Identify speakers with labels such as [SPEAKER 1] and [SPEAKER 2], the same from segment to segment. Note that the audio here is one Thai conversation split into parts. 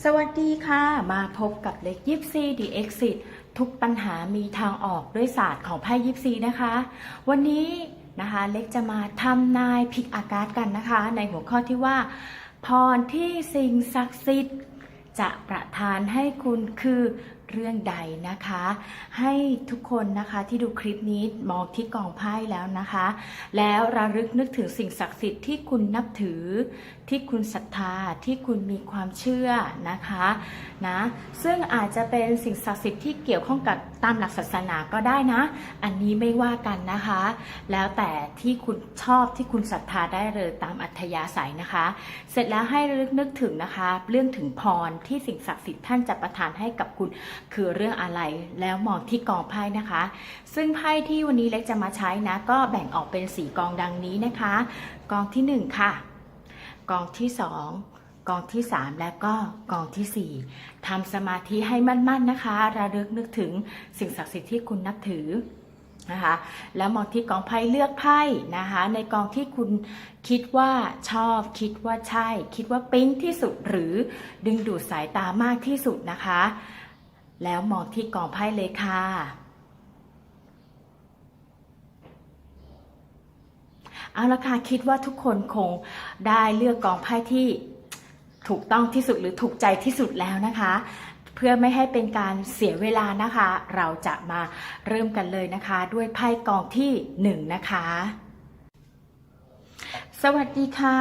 [SPEAKER 1] สวัสดีค่ะ มาพบกับเล็กยิปซีดีเอ็กซิทุกปัญหามีทางออกด้วยศาสตร์ของไพ่ยิปซีนะคะ วันนี้นะคะเล็กจะมาทำนายพิกอากาศกันนะคะ ในหัวข้อที่ว่า พรที่สิ่งศักดิ์สิทธิ์จะประทานให้คุณคือ เรื่องใดนะคะ ให้ทุกคนนะคะที่ดูคลิปนี้มองที่กองไพ่แล้วนะคะ แล้วระลึกนึกถึงสิ่งศักดิ์สิทธิ์ที่คุณนับถือ ที่คุณศรัทธาที่คุณมีความเชื่อนะคะนะซึ่งอาจจะเป็นสิ่งศักดิ์สิทธิ์ที่เกี่ยวข้องกับตามหลักศาสนาก็ได้นะ อันนี้ไม่ว่ากันนะคะ แล้วแต่ที่คุณชอบที่คุณศรัทธาได้เลยตามอัธยาศัยนะคะ เสร็จแล้วให้ระลึกนึกถึงนะคะ เรื่องถึงพรที่สิ่งศักดิ์สิทธิ์ท่านจะประทานให้กับคุณคือเรื่องอะไรแล้วมองที่กองไพ่นะคะ ซึ่งไพ่ที่วันนี้เล็กจะมาใช้นะ ก็แบ่งออกเป็นสีกองดังนี้นะคะ กองที่หนึ่งค่ะ กองที่สองกองที่สามและก็กองที่สี่ทำสมาธิให้มั่นๆนะคะ ระลึกนึกถึงสิ่งศักดิ์สิทธิ์ที่คุณนับถือนะคะ แล้วมองที่กองไพ่เลือกไพ่นะคะ ในกองที่คุณคิดว่าชอบ คิดว่าใช่ คิดว่าปิ๊งที่สุดหรือดึงดูดสายตามากที่สุดนะคะ แล้วมองที่กองไพ่เลยค่ะ เอาละค่ะคิดว่าทุกคนคงได้เลือกกองไพ่ที่ถูกต้องที่สุดหรือถูกใจที่สุดแล้วนะคะ เพื่อไม่ให้เป็นการเสียเวลานะคะ เราจะมาเริ่มกันเลยนะคะ ด้วยไพ่กองที่หนึ่งนะคะ สวัสดีค่ะ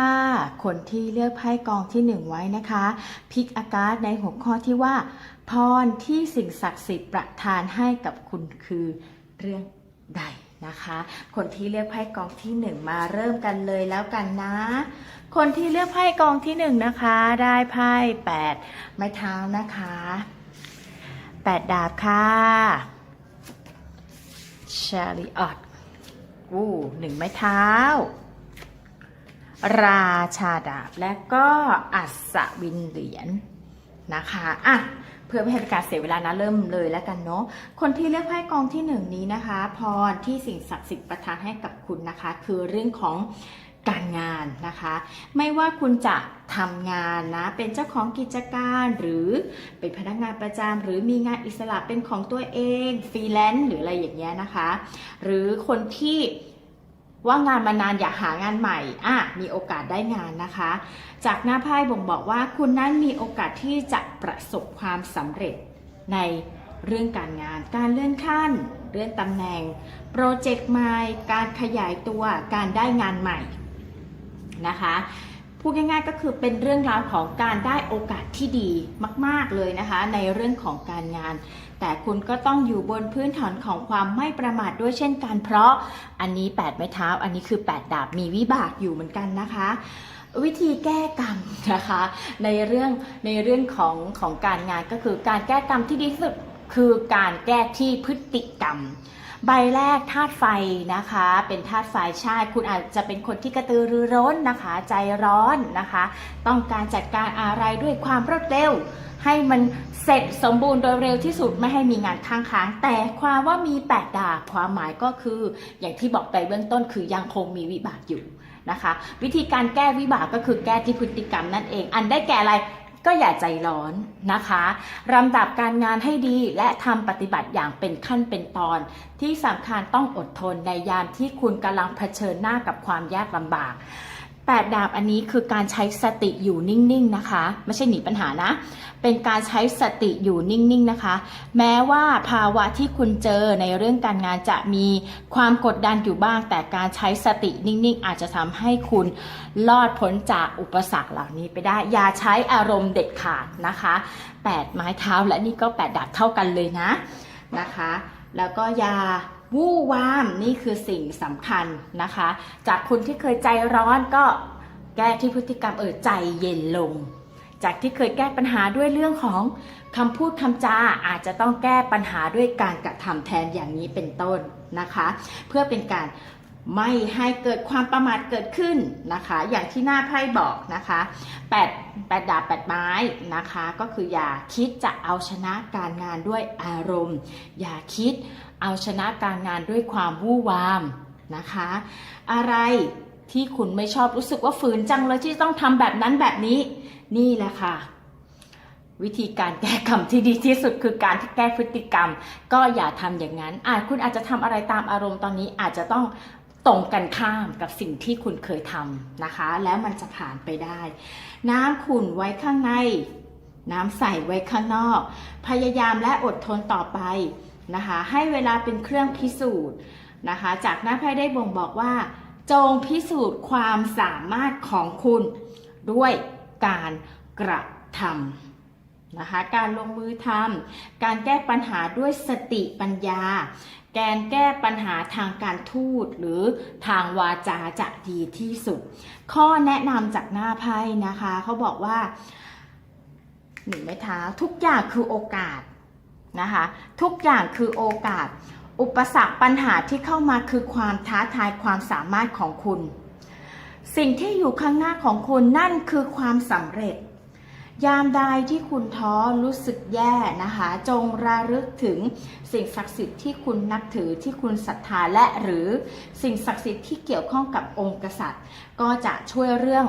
[SPEAKER 1] คนที่เลือกไพ่กองที่หนึ่งไว้นะคะ พิกอากาศในหัวข้อที่ว่า พรที่สิ่งศักดิ์สิทธิ์ประทานให้กับคุณคือเรื่องใดนะคะ คนที่เลือกไพ่กองที่หนึ่งมาเริ่มกันเลยแล้วกันนะ คนที่เลือกไพ่กองที่หนึ่งนะคะ ได้ไพ่แปดไม้เท้านะคะแปดดาบค่ะชาริออตอู้หนึ่งไม้เท้า ราชาดาบ และก็อัศวินเหรียญนะคะอะเพื่อไม่ให้เป็นการเสียเวลานะเริ่มเลยแล้วกันเนาะคนที่เลือกไพ่กองที่หนึ่งนี้นะคะ พรที่สิ่งศักดิ์สิทธิ์ประทานให้กับคุณนะคะ คือเรื่องของการงานนะคะ ไม่ว่าคุณจะทำงานนะ เป็นเจ้าของกิจการหรือเป็นพนักงานประจำหรือมีงานอิสระเป็นของตัวเองฟรีแลนซ์หรืออะไรอย่างเงี้ยนะคะ หรือคนที่ ว่างานมานานอยากหางานใหม่อะมีโอกาสได้งานนะคะ จากหน้าไพ่บ่งบอกว่าคุณนั้นมีโอกาสที่จะประสบความสำเร็จในเรื่องการงาน การเลื่อนขั้น เลื่อนตำแหน่ง โปรเจกต์ใหม่ การขยายตัว การได้งานใหม่นะคะ พูดง่ายๆก็คือเป็นเรื่องราวของการได้โอกาสที่ดีมาก ๆเลยนะคะ ในเรื่องของการงาน แต่คุณก็ต้องอยู่บนพื้นฐานของความไม่ประมาทด้วยเช่นกัน เพราะอันนี้8ไม้เท้า อันนี้คือ8ดาบมีวิบากอยู่เหมือนกันนะคะวิธีแก้กรรมนะคะในเรื่องในเรื่องของของการงานก็คือการแก้กรรมที่ดีที่สุดคือการแก้ที่พฤติกรรม ใบแรกธาตุไฟนะคะ เป็นธาตุไฟใช่คุณอาจจะเป็นคนที่กระตือรือร้นนะคะ ใจร้อนนะคะ ต้องการจัดการอะไรด้วยความรวดเร็ว ให้มันเสร็จสมบูรณ์โดยเร็วที่สุดไม่ให้มีงานค้างค้างแต่ความว่ามีแปดดาบความหมายก็คือ อย่างที่บอกไปเบื้องต้นคือยังคงมีวิบากอยู่นะคะ วิธีการแก้วิบากก็คือแก้ที่พฤติกรรมนั่นเอง อันได้แก่อะไร ก็อย่าใจร้อนนะคะลำดับการงานให้ดีและทำปฏิบัติอย่างเป็นขั้นเป็นตอน ที่สำคัญต้องอดทนในยามที่คุณกำลังเผชิญหน้ากับความยากลำบาก แปดดาบอันนี้คือการใช้สติอยู่นิ่งๆนะคะ ไม่ใช่หนีปัญหานะ เป็นการใช้สติอยู่นิ่งๆนะคะ แม้ว่าภาวะที่คุณเจอในเรื่องการงานจะมีความกดดันอยู่บ้าง แต่การใช้สตินิ่งๆ อาจจะทำให้คุณรอดพ้นจากอุปสรรคเหล่านี้ไปได้ อย่าใช้อารมณ์เด็ดขาดนะคะแปดไม้เท้าและนี่ก็แปดดาบเท่ากันเลยนะนะคะ แล้วก็อย่า วู่วามนี่คือสิ่งสำคัญนะคะ จากคุณที่เคยใจร้อนก็แก้ที่พฤติกรรมเออใจเย็นลง จากที่เคยแก้ปัญหาด้วยเรื่องของคำพูดคำจาอาจจะต้องแก้ปัญหาด้วยการกระทำแทนอย่างนี้เป็นต้นนะคะ เพื่อเป็นการ ไม่ให้เกิดความประมาทเกิดขึ้นนะคะ อย่างที่หน้าไพ่บอกนะคะแปดแปดดาบแปดไม้นะคะ ก็คืออย่าคิดจะเอาชนะการงานด้วยอารมณ์ อย่าคิดเอาชนะการงานด้วยความวู่วามนะคะ อะไรที่คุณไม่ชอบรู้สึกว่าฝืนจังเลยที่ต้องทำแบบนั้นแบบนี้ นี่แหละค่ะวิธีการแก้กรรมที่ดีที่สุดคือการแก้พฤติกรรม ก็อย่าทำอย่างนั้นอาจคุณอาจจะทำอะไรตามอารมณ์ตอนนี้อาจจะต้อง ตรงกันข้ามกับสิ่งที่คุณเคยทำนะคะ แล้วมันจะผ่านไปได้ น้ำขุ่นไว้ข้างใน น้ำใสไว้ข้างนอก พยายามและอดทนต่อไปนะคะ ให้เวลาเป็นเครื่องพิสูจน์นะคะ จากหน้าไพ่ได้บ่งบอกว่า จงพิสูจน์ความสามารถของคุณด้วยการกระทำนะคะ การลงมือทำการแก้ปัญหาด้วยสติปัญญา การแก้ปัญหาทางการทูตหรือทางวาจาจะดีที่สุด ข้อแนะนำจากหน้าไพ่นะคะเขาบอกว่าหนึ่งไม้เท้าทุกอย่างคือโอกาสนะคะ ทุกอย่างคือโอกาส อุปสรรคปัญหาที่เข้ามาคือความท้าทายความสามารถของคุณ สิ่งที่อยู่ข้างหน้าของคุณนั่นคือความสำเร็จ ยามใดที่คุณท้อรู้สึกแย่นะคะ จงระลึกถึงสิ่งศักดิ์สิทธิ์ที่คุณนับถือที่คุณศรัทธาและหรือสิ่งศักดิ์สิทธิ์ที่เกี่ยวข้องกับองค์กษัตริย์ ก็จะช่วยเรื่อง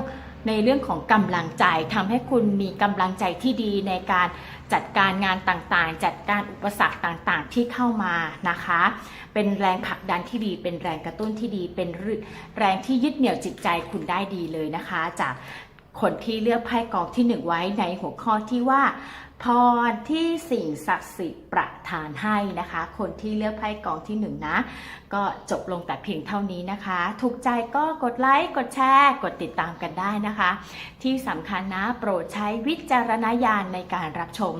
[SPEAKER 1] ในเรื่องของกำลังใจทำให้คุณมีกำลังใจที่ดีในการจัดการงานต่างๆ จัดการอุปสรรคต่างๆ ที่เข้ามานะคะ เป็นแรงผลักดันที่ดี เป็นแรงกระตุ้นที่ดี เป็นแรงที่ยึดเหนี่ยวจิตใจคุณได้ดีเลยนะคะ จาก คนที่เลือกไพ่กองที่หนึ่งไว้ในหัวข้อที่ว่าพรที่สิ่งศักดิ์สิทธิ์ประทานให้นะคะ คนที่เลือกไพ่กองที่หนึ่งนะ ก็จบลงแต่เพียงเท่านี้นะคะ ถูกใจก็กดไลค์ กดแชร์ กดติดตามกันได้นะคะ ที่สำคัญนะโปรดใช้วิจารณญาณในการรับชม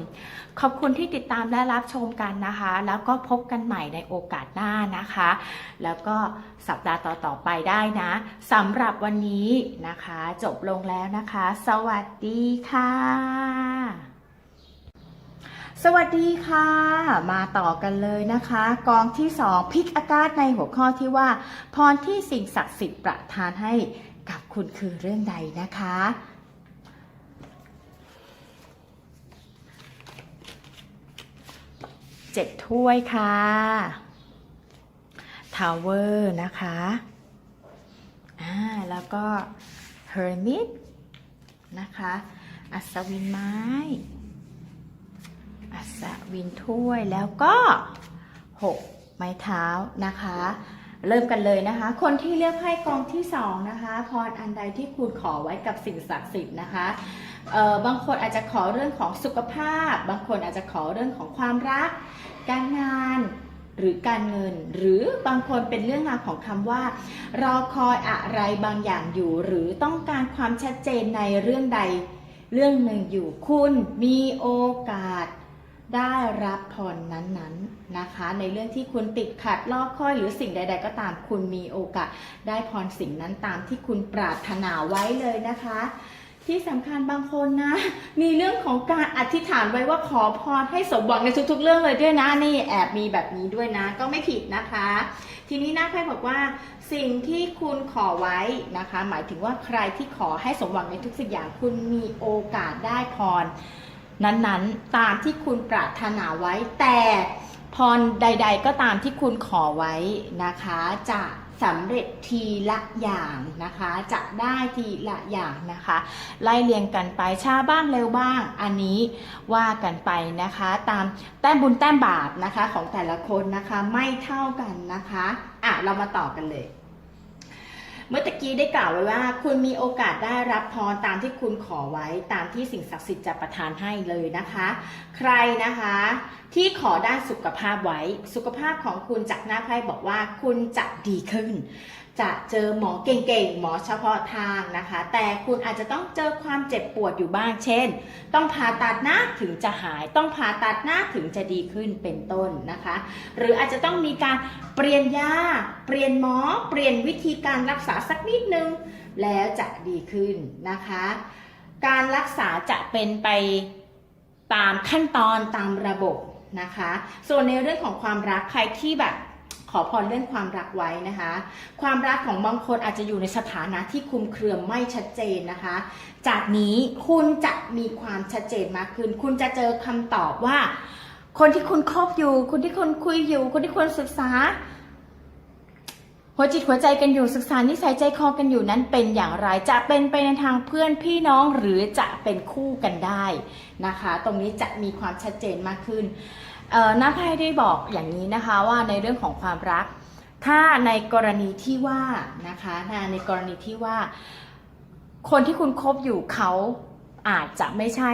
[SPEAKER 1] ขอบคุณที่ติดตามและรับชมกันนะคะ แล้วก็พบกันใหม่ในโอกาสหน้านะคะ แล้วก็สัปดาห์ต่อๆไปได้นะสำหรับวันนี้นะคะ จบลงแล้วนะคะ สวัสดีค่ะ สวัสดีค่ะ มาต่อกันเลยนะคะ กองที่สองพิกอากาศในหัวข้อที่ว่า พรที่สิ่งศักดิ์สิทธิ์ประทานให้กับคุณคือเรื่องใดนะคะ เจ็ดถ้วยค่ะทาวเวอร์นะคะอ่าแล้วก็เฮอร์มิตนะคะ อัศวินไม้ อัศวินถ้วยแล้วก็หกไม้เท้านะคะ เริ่มกันเลยนะคะ คนที่เลือกไพ่กองที่สองนะคะพรอันใดที่คุณขอไว้กับสิ่งศักดิ์สิทธิ์นะคะบางคนอาจจะขอเรื่องของสุขภาพ บางคนอาจจะขอเรื่องของความรัก การงานหรือการเงิน หรือบางคนเป็นเรื่องราวของคำว่า รอคอยอะไรบางอย่างอยู่ หรือต้องการความชัดเจนในเรื่องใดเรื่องหนึ่งอยู่คุณมีโอกาส ได้รับพรนั้นๆนะคะ ในเรื่องที่คุณติดขัดลอกค่อยหรือสิ่งใด ๆ ก็ตามคุณมีโอกาส ได้พรสิ่งนั้นตามที่คุณปรารถนาไว้เลยนะคะ ที่สำคัญบางคนนะ มีเรื่องของการอธิษฐานไว้ว่าขอพรให้สมหวังในทุก ๆ เรื่องเลยด้วยนะนี่แอบมีแบบนี้ด้วยนะ ก็ไม่ผิดนะคะ ทีนี้น้าไพ่บอกว่าสิ่งที่คุณขอไว้นะคะ หมายถึงว่าใครที่ขอให้สมหวังในทุกสิ่งอย่างคุณมีโอกาสได้พร นั้นๆ ตามที่คุณปรารถนาไว้ แต่พรใด ๆ ก็ตามที่คุณขอไว้นะคะ จะสำเร็จทีละอย่างนะคะ จะได้ทีละอย่างนะคะ ไล่เรียงกันไปช้าบ้างเร็วบ้าง อันนี้ว่ากันไปนะคะ ตามแต้มบุญแต้มบาปนะคะของแต่ละคนนะคะไม่เท่ากันนะคะอะเรามาต่อกันเลย เมื่อตะกี้ได้กล่าวไว้ว่า คุณมีโอกาสได้รับพรตามที่คุณขอไว้ตามที่สิ่งศักดิ์สิทธิ์จะประทานให้เลยนะคะ ใครนะคะที่ขอด้านสุขภาพไว้ สุขภาพของคุณจากหน้าไพ่บอกว่าคุณจะดีขึ้นจะเจอหมอเก่งๆ หมอเฉพาะทางนะคะ แต่คุณอาจจะต้องเจอความเจ็บปวดอยู่บ้าง เช่น ต้องผ่าตัดหน้าถึงจะหาย ต้องผ่าตัดหน้าถึงจะดีขึ้นเป็นต้นนะคะ หรืออาจจะต้องมีการเปลี่ยนยา เปลี่ยนหมอ เปลี่ยนวิธีการรักษาสักนิดนึง แล้วจะดีขึ้นนะคะ การรักษาจะเป็นไปตามขั้นตอนตามระบบนะคะ ส่วนในเรื่องของความรักใครที่แบบ ขอพรเรื่องความรักไว้นะคะ ความรักของบางคนอาจจะอยู่ในสถานะที่คลุมเครือไม่ชัดเจนนะคะ จากนี้คุณจะมีความชัดเจนมากขึ้น คุณจะเจอคำตอบว่า คนที่คุณคบอยู่ คนที่คุณคุยอยู่ คนที่คุณศึกษา หัวจิตหัวใจกันอยู่ศึกษานิสัยใจคอกันอยู่นั้นเป็นอย่างไร จะเป็นไปในทางเพื่อนพี่น้องหรือจะเป็นคู่กันได้นะคะ ตรงนี้จะมีความชัดเจนมากขึ้น น้าไพ่ได้บอกอย่างนี้นะคะว่าในเรื่องของความรัก ถ้าในกรณีที่ว่านะคะในกรณีที่ว่า คนที่คุณคบอยู่เขาอาจจะไม่ใช่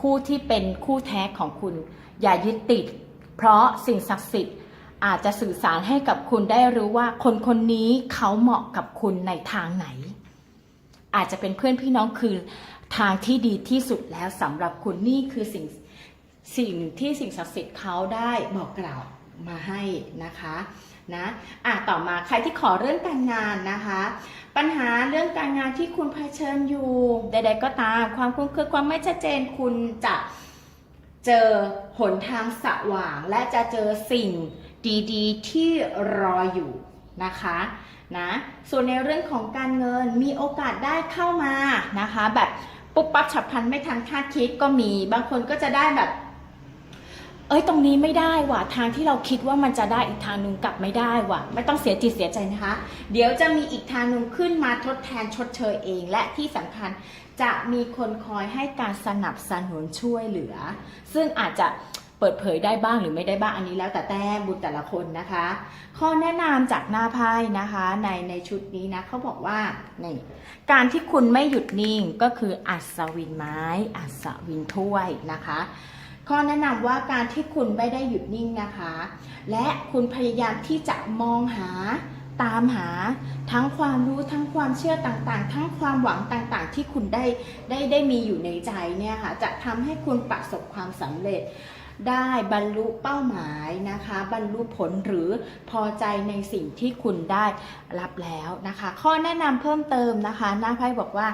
[SPEAKER 1] คู่ที่เป็นคู่แท้ของคุณ อย่ายึดติด เพราะสิ่งศักดิ์สิทธิ์อาจจะสื่อสารให้กับคุณได้รู้ว่าคนคนนี้เขาเหมาะกับคุณในทางไหน อาจจะเป็นเพื่อนพี่น้องคือทางที่ดีที่สุดแล้วสำหรับคุณนี่คือสิ่ง สิ่งที่สิ่งศักดิ์สิทธิ์เขาได้บอกกล่าวมาให้นะคะนะอะต่อมาใครที่ขอเรื่องการงานนะคะ ปัญหาเรื่องการงานที่คุณเผชิญอยู่ใด ๆ ก็ตามความคลุ้มเครือความไม่ชัดเจนคุณจะเจอหนทางสว่าง และจะเจอสิ่งดีๆ ที่รออยู่นะคะนะส่วนในเรื่องของการเงินมีโอกาสได้เข้ามานะคะ แบบปุ๊บปั๊บฉับพลันไม่ทันคาดคิดก็มีบางคนก็จะได้แบบ เอ้ยตรงนี้ไม่ได้ว่ะทางที่เราคิดว่ามันจะได้อีกทางหนึ่งกลับไม่ได้ว่ะ ไม่ต้องเสียจิตเสียใจนะคะ เดี๋ยวจะมีอีกทางหนึ่งขึ้นมาทดแทนชดเชยเอง และที่สำคัญจะมีคนคอยให้การสนับสนุนช่วยเหลือ ซึ่งอาจจะเปิดเผยได้บ้างหรือไม่ได้บ้างอันนี้แล้วแต่แต้มบุญแต่ละคนนะคะ ข้อแนะนำจากหน้าไพ่นะคะ ในในชุดนี้นะเขาบอกว่านี่การที่คุณไม่หยุดนิ่งก็คืออัศวินไม้ อัศวินถ้วยนะคะ ข้อแนะนำว่าการที่คุณไม่ได้หยุดนิ่งนะคะ และคุณพยายามที่จะมองหาตามหาทั้งความรู้ทั้งความเชื่อต่างๆ ทั้งความหวังต่างๆ ที่คุณได้ได้ได้มีอยู่ในใจเนี่ยค่ะจะทำให้คุณประสบความสำเร็จ ได้บรรลุเป้าหมายนะคะ บรรลุผลหรือพอใจในสิ่งที่คุณได้รับแล้วนะคะ ข้อแนะนำเพิ่มเติมนะคะหน้าไพ่บอกว่า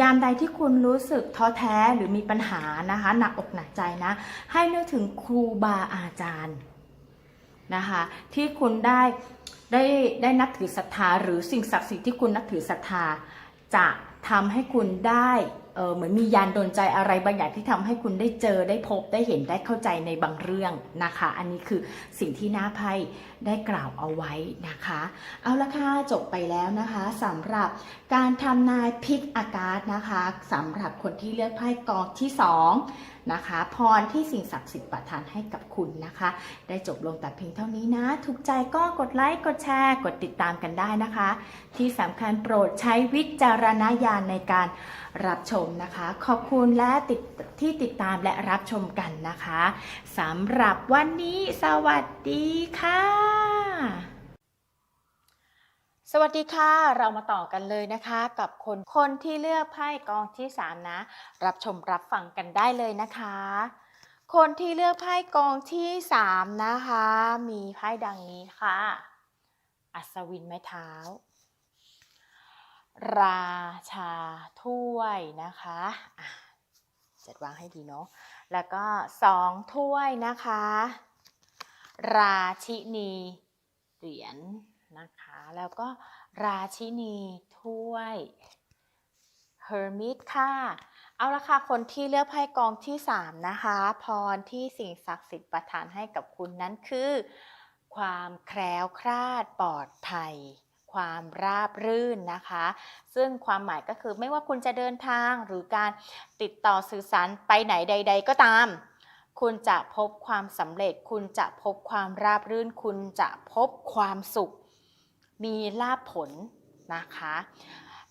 [SPEAKER 1] ยามใดที่คุณรู้สึกท้อแท้หรือมีปัญหานะคะ หนักอกหนักใจนะ ให้นึกถึงครูบาอาจารย์นะคะ ที่คุณได้ได้ได้นับถือศรัทธา หรือสิ่งศักดิ์สิทธิ์ที่คุณนับถือศรัทธาจะทำให้คุณได้ เออเหมือนมียานโดนใจอะไรบางอย่างที่ทำให้คุณได้เจอได้พบได้เห็นได้เข้าใจในบางเรื่องนะคะ อันนี้คือสิ่งที่หน้าไพ่ ได้กล่าวเอาไว้นะคะ เอาละค่ะจบไปแล้วนะคะสำหรับการทำนายพิกอากาศนะคะสำหรับคนที่เลือกไพ่กองที่สองนะคะพรที่สิ่งศักดิ์สิทธิ์ประทานให้กับคุณนะคะ ได้จบลงแต่เพียงเท่านี้นะ ถูกใจก็กดไลค์กดแชร์ กดติดตามกันได้นะคะ ที่สำคัญโปรดใช้วิจารณญาณในการรับชมนะคะ ขอบคุณและติดที่ติดตามและรับชมกันนะคะสำหรับวันนี้สวัสดีค่ะสวัสดีค่ะ เรามาต่อกันเลยนะคะกับคนคนที่เลือกไพ่กองที่ 3 นะ รับชมรับฟังกันได้เลยนะคะ คนที่เลือกไพ่กองที่ 3 นะคะ มีไพ่ดังนี้ค่ะ อัศวินไม้เท้า ราชาถ้วยนะคะะจัดวางให้ดีเนาะแล้วก็สองถ้วยนะคะ ราชินีเหรียญนะคะ แล้วก็ราชินีถ้วยเฮอร์มิตค่ะ เอาละค่ะ คนที่เลือกไพ่กองที่ 3 นะคะ พรที่สิ่งศักดิ์สิทธิ์ประทานให้กับคุณนั้นคือ ความแคล้วคลาดปลอดภัย ความราบรื่นนะคะ ซึ่งความหมายก็คือไม่ว่าคุณจะเดินทางหรือการติดต่อสื่อสารไปไหนใด ๆ ก็ตาม คุณจะพบความสำเร็จ คุณจะพบความราบรื่น คุณจะพบความสุข มีลาภผลนะคะ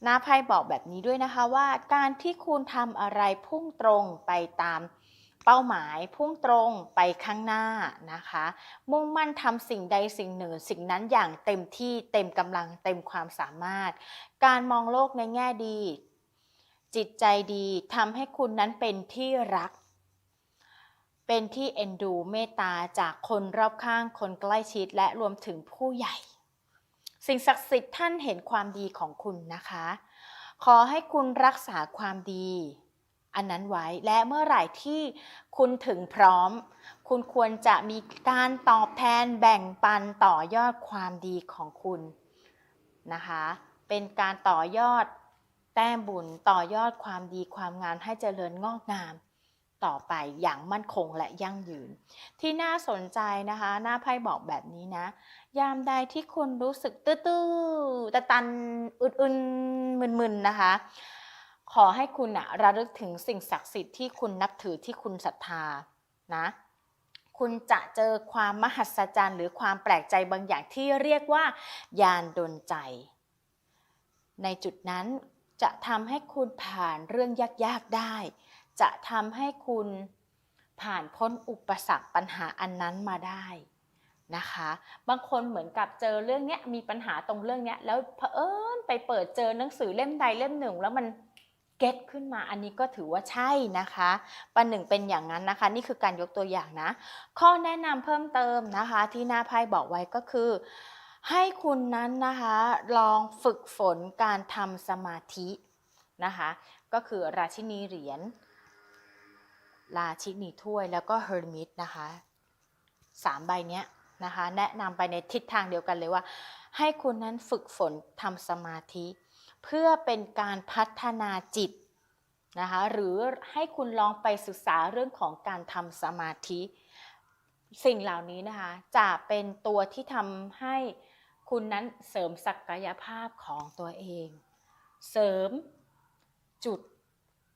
[SPEAKER 1] หน้าไพ่บอกแบบนี้ด้วยนะคะว่า การที่คุณทำอะไรพุ่งตรงไปตามเป้าหมายพุ่งตรงไปข้างหน้านะคะ มุ่งมั่นทำสิ่งใดสิ่งหนึ่ง สิ่งนั้นอย่างเต็มที่เต็มกำลังเต็มความสามารถ การมองโลกในแง่ดี จิตใจดีทำให้คุณนั้นเป็นที่รัก เป็นที่เอ็นดูเมตตาจากคนรอบข้างคนใกล้ชิดและรวมถึงผู้ใหญ่ สิ่งศักดิ์สิทธิ์ท่านเห็นความดีของคุณนะคะ ขอให้คุณรักษาความดี อันนั้นไว้และเมื่อไหร่ที่คุณถึงพร้อม คุณควรจะมีการตอบแทนแบ่งปันต่อยอดความดีของคุณนะคะ เป็นการต่อยอดแต้มบุญต่อยอดความดีความงามให้เจริญงอกงาม ต่อไปอย่างมั่นคงและยั่งยืน ที่น่าสนใจนะคะ หน้าไพ่บอกแบบนี้นะ ยามใดที่คุณรู้สึกตื้อๆตะตันอึนๆมึนๆนะคะ ขอให้คุณอะระลึกถึงสิ่งศักดิ์สิทธิ์ที่คุณนับถือที่คุณศรัทธานะคุณจะเจอความมหัศจรรย์หรือความแปลกใจบางอย่างที่เรียกว่ายานดนใจ ในจุดนั้นจะทำให้คุณผ่านเรื่องยากๆได้ จะทำให้คุณผ่านพ้นอุปสรรคปัญหาอันนั้นมาได้นะคะ บางคนเหมือนกับเจอเรื่องเนี้ยมีปัญหาตรงเรื่องเนี้ยแล้วเผอิญไปเปิดเจอหนังสือเล่มใดเล่มหนึ่ง แล้วมันเก็ตขึ้นมาอันนี้ก็ถือว่าใช่นะคะปันหนึ่งเป็นอย่างนั้นนะคะ นี่คือการยกตัวอย่างนะ ข้อแนะนำเพิ่มเติมนะคะ ที่หน้าไพ่บอกไว้ก็คือ ให้คุณนั้นนะคะลองฝึกฝนการทำสมาธินะคะ ก็คือราชินีเหรียญ ราชินีถ้วยแล้วก็เฮอร์มิตนะคะสามใบเนี้ยนะคะแนะนำไปในทิศทางเดียวกันเลยว่า ให้คุณนั้นฝึกฝนทำสมาธิ เพื่อเป็นการพัฒนาจิตนะคะหรือให้คุณลองไปศึกษาเรื่องของการทำสมาธิ สิ่งเหล่านี้นะคะจะเป็นตัวที่ทำให้คุณนั้นเสริมศักยภาพของตัวเอง เสริมจุด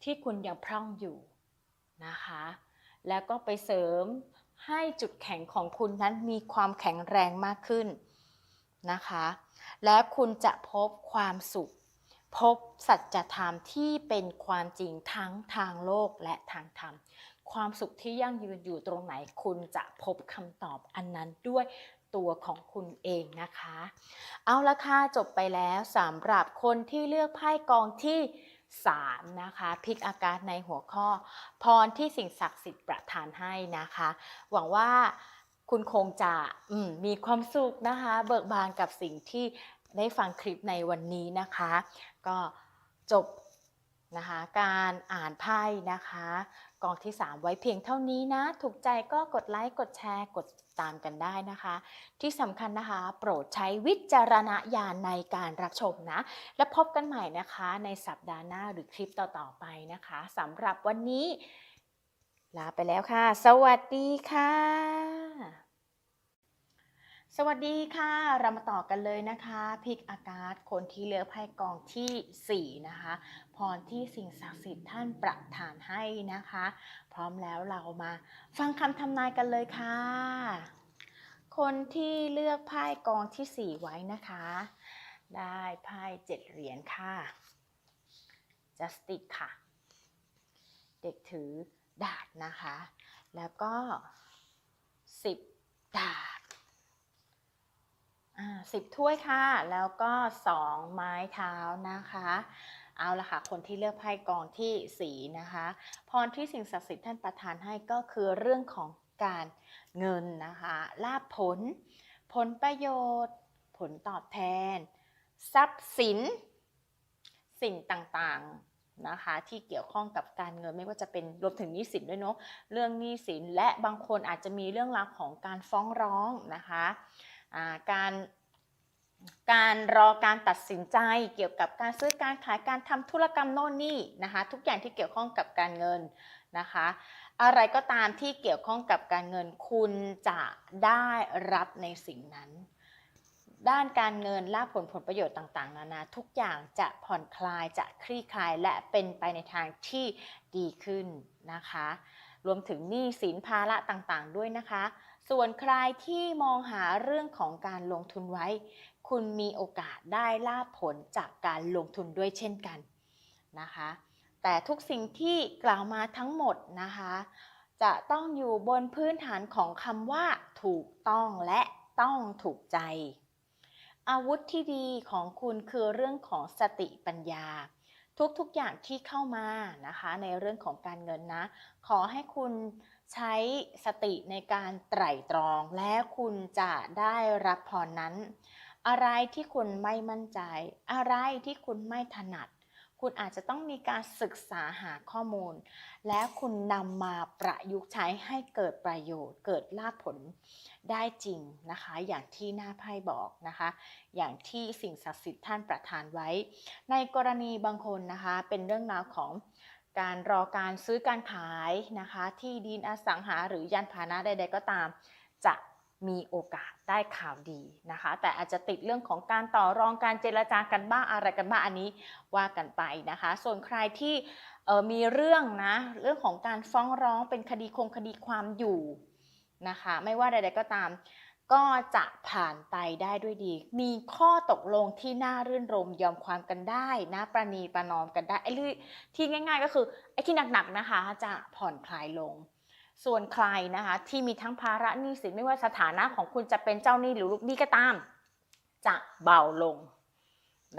[SPEAKER 1] ที่คุณยังพร่องอยู่ นะคะ แล้วก็ไปเสริมให้จุดแข็งของคุณนั้นมีความแข็งแรงมากขึ้นนะคะ และคุณจะพบความสุข พบสัจธรรมที่เป็นความจริงทั้งทางโลกและทางธรรม ความสุขที่ยั่งยืนอยู่ตรงไหนคุณจะพบคำตอบอันนั้นด้วยตัวของคุณเองนะคะ เอาละค่ะจบไปแล้วสำหรับคนที่เลือกไพ่กองที่ 3นะคะพิกอากาศในหัวข้อ พรที่สิ่งศักดิ์สิทธิ์ประทานให้นะคะ หวังว่าคุณคงจะมมีความสุขนะคะ เบิกบานกับสิ่งที่ได้ฟังคลิปในวันนี้นะคะ ก็จบนะคะการอ่านไพ่นะคะ กองที่ 3 ไว้เพียงเท่านี้นะ ถูกใจก็กดไลค์กดแชร์กด ตามกันได้นะคะ ที่สำคัญนะคะ โปรดใช้วิจารณญาณในการรับชมนะ และพบกันใหม่นะคะในสัปดาห์หน้าหรือคลิปต่อๆไปนะคะสำหรับวันนี้ ลาไปแล้วค่ะ สวัสดีค่ะ สวัสดีค่ะ เรามาต่อกันเลยนะคะพิกอากาศคนที่เลือกไพ่กองทีสี่ 4 นะคะ พรที่สิ่งศักดิ์สิทธิ์ท่านประทานให้นะคะ พร้อมแล้วเรามาฟังคำทำนายกันเลยค่ะ คนที่เลือกไพ่กองที่ 4 ไว้นะคะ ได้ไพ่เจ็ดเหรียญค่ะ justice ค่ะ เด็กถือดาบนะคะ แล้วก็ 10 ดาบอ่า สิบถ้วยค่ะ แล้วก็สองไม้เท้านะคะ เอาละค่ะ คนที่เลือกไพ่กองที่สีนะคะ พรที่สิ่งศักดิ์สิทธิ์ท่านประทานให้ก็คือเรื่องของการเงินนะคะ ลาภผล ผลประโยชน์ ผลตอบแทน ทรัพย์สิน สิ่งต่างๆนะคะ ที่เกี่ยวข้องกับการเงินไม่ว่าจะเป็นรวมถึงหนี้สินด้วยเนาะ เรื่องหนี้สินและบางคนอาจจะมีเรื่องราวของการฟ้องร้องนะคะ การการรอการตัดสินใจเกี่ยวกับการซื้อการขายการทำธุรกรรมโน่นนี่นะคะทุกอย่างที่เกี่ยวข้องกับการเงินนะคะอะไรก็ตามที่เกี่ยวข้องกับการเงินคุณจะได้รับในสิ่งนั้น ด้านการเงินลาภผลผลประโยชน์ต่างๆ นานาทุกอย่างจะผ่อนคลายจะคลี่คลายและเป็นไปในทางที่ดีขึ้นนะคะ รวมถึงหนี้สินภาระต่างๆ ด้วยนะคะ ส่วนใครที่มองหาเรื่องของการลงทุนไว้ คุณมีโอกาสได้ลาภผลจากการลงทุนด้วยเช่นกันนะคะ แต่ทุกสิ่งที่กล่าวมาทั้งหมดนะคะ จะต้องอยู่บนพื้นฐานของคำว่า ถูกต้องและต้องถูกใจ อาวุธที่ดีของคุณคือเรื่องของสติปัญญา ทุกๆอย่างที่เข้ามานะคะในเรื่องของการเงินนะ ขอให้คุณใช้สติในการไตร่ตรอง และคุณจะได้รับพรนั้น อะไรที่คุณไม่มั่นใจ อะไรที่คุณไม่ถนัด คุณอาจจะต้องมีการศึกษาหาข้อมูล และคุณนำมาประยุกต์ใช้ให้เกิดประโยชน์ เกิดลาภผลได้จริงนะคะ อย่างที่หน้าไพ่บอกนะคะ อย่างที่สิ่งศักดิ์สิทธิ์ท่านประทานไว้ ในกรณีบางคนนะคะ เป็นเรื่องราวของการรอการซื้อการขายนะคะ ที่ดินอสังหาหรือยานพาหนะใด ๆ ก็ตาม จะ มีโอกาสได้ข่าวดีนะคะ แต่อาจจะติดเรื่องของการต่อรองการเจรจากันบ้างอะไรกันบ้างอันนี้ว่ากันไปนะคะ ส่วนใครที่มีเรื่องนะเรื่องของการฟ้องร้องเป็นคดีคงคดีความอยู่นะคะ ไม่ว่าใด ๆก็ตาม ก็จะผ่านไปได้ด้วยดี มีข้อตกลงที่น่ารื่นรมยอมความกันได้นะประนีประนอมกันได้ไอ้ที่ง่าย ๆ ก็คือไอ้ที่หนักๆนะคะจะผ่อนคลายลง ส่วนใครนะคะที่มีทั้งภาระหนี้สินไม่ว่าสถานะของคุณจะเป็นเจ้าหนี้หรือลูกหนี้ก็ตาม จะเบาลง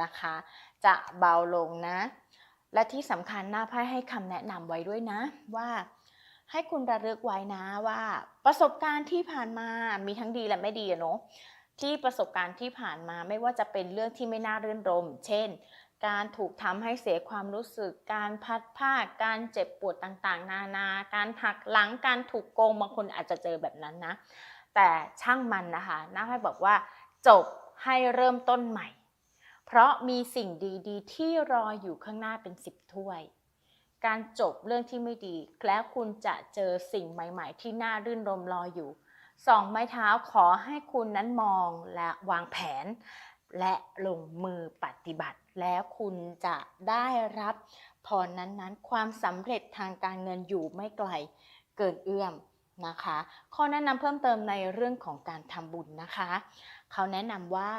[SPEAKER 1] นะคะ จะเบาลงนะ และที่สำคัญหน้าไพ่ให้คำแนะนำไว้ด้วยนะว่าให้คุณระลึกไว้นะว่าประสบการณ์ที่ผ่านมามีทั้งดีและไม่ดีเนาะที่ประสบการณ์ที่ผ่านมาไม่ว่าจะเป็นเรื่องที่ไม่น่ารื่นรม เช่น การถูกทำให้เสียความรู้สึก การพัดพรากการเจ็บปวดต่างๆ นานา การหักหลัง การถูกโกง บางคนอาจจะเจอแบบนั้นนะ แต่ช่างมันนะคะน้าให้บอกว่า จบให้เริ่มต้นใหม่ เพราะมีสิ่งดีๆ ที่รออยู่ข้างหน้าเป็นสิบถ้วย การจบเรื่องที่ไม่ดี แล้วคุณจะเจอสิ่งใหม่ ๆ ที่น่ารื่นรมรออยู่สองไม้เท้าขอให้คุณนั้นมองและวางแผน และลงมือปฏิบัติ แล้วคุณจะได้รับพรนั้นๆ ความสำเร็จทางการเงินอยู่ไม่ไกลเกินเอื้อมนะคะ ข้อแนะนำเพิ่มเติมในเรื่องของการทำบุญนะคะ เขาแนะนำว่า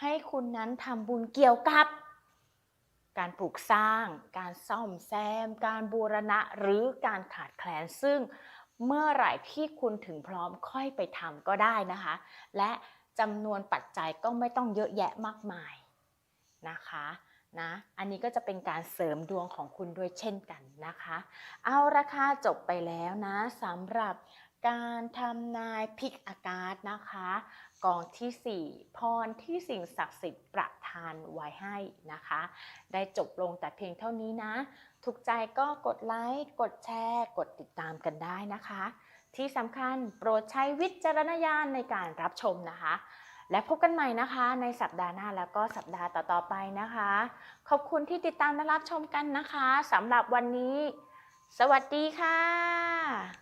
[SPEAKER 1] ให้คุณนั้นทำบุญเกี่ยวกับ การปลูกสร้าง การซ่อมแซม การบูรณะหรือการขาดแคลนซึ่งเมื่อไหร่ที่คุณถึงพร้อมค่อยไปทำก็ได้นะคะ และจำนวนปัจจัยก็ไม่ต้องเยอะแยะมากมาย นะคะนะอันนี้ก็จะเป็นการเสริมดวงของคุณด้วยเช่นกันนะคะ เอาราคาจบไปแล้วนะสำหรับการทำนายพิกอากาศนะคะกองที่ 4 พรที่สิ่งศักดิ์สิทธิ์ประทานไว้ให้นะคะ ได้จบลงแต่เพียงเท่านี้นะ ถูกใจก็กดไลค์ กดแชร์ กดติดตามกันได้นะคะ ที่สำคัญโปรดใช้วิจารณญาณในการรับชมนะคะ และพบกันใหม่นะคะ ในสัปดาห์หน้าแล้วก็สัปดาห์ต่อๆไปนะคะ ขอบคุณที่ติดตามและรับชมกันนะคะสำหรับวันนี้ สวัสดีค่ะ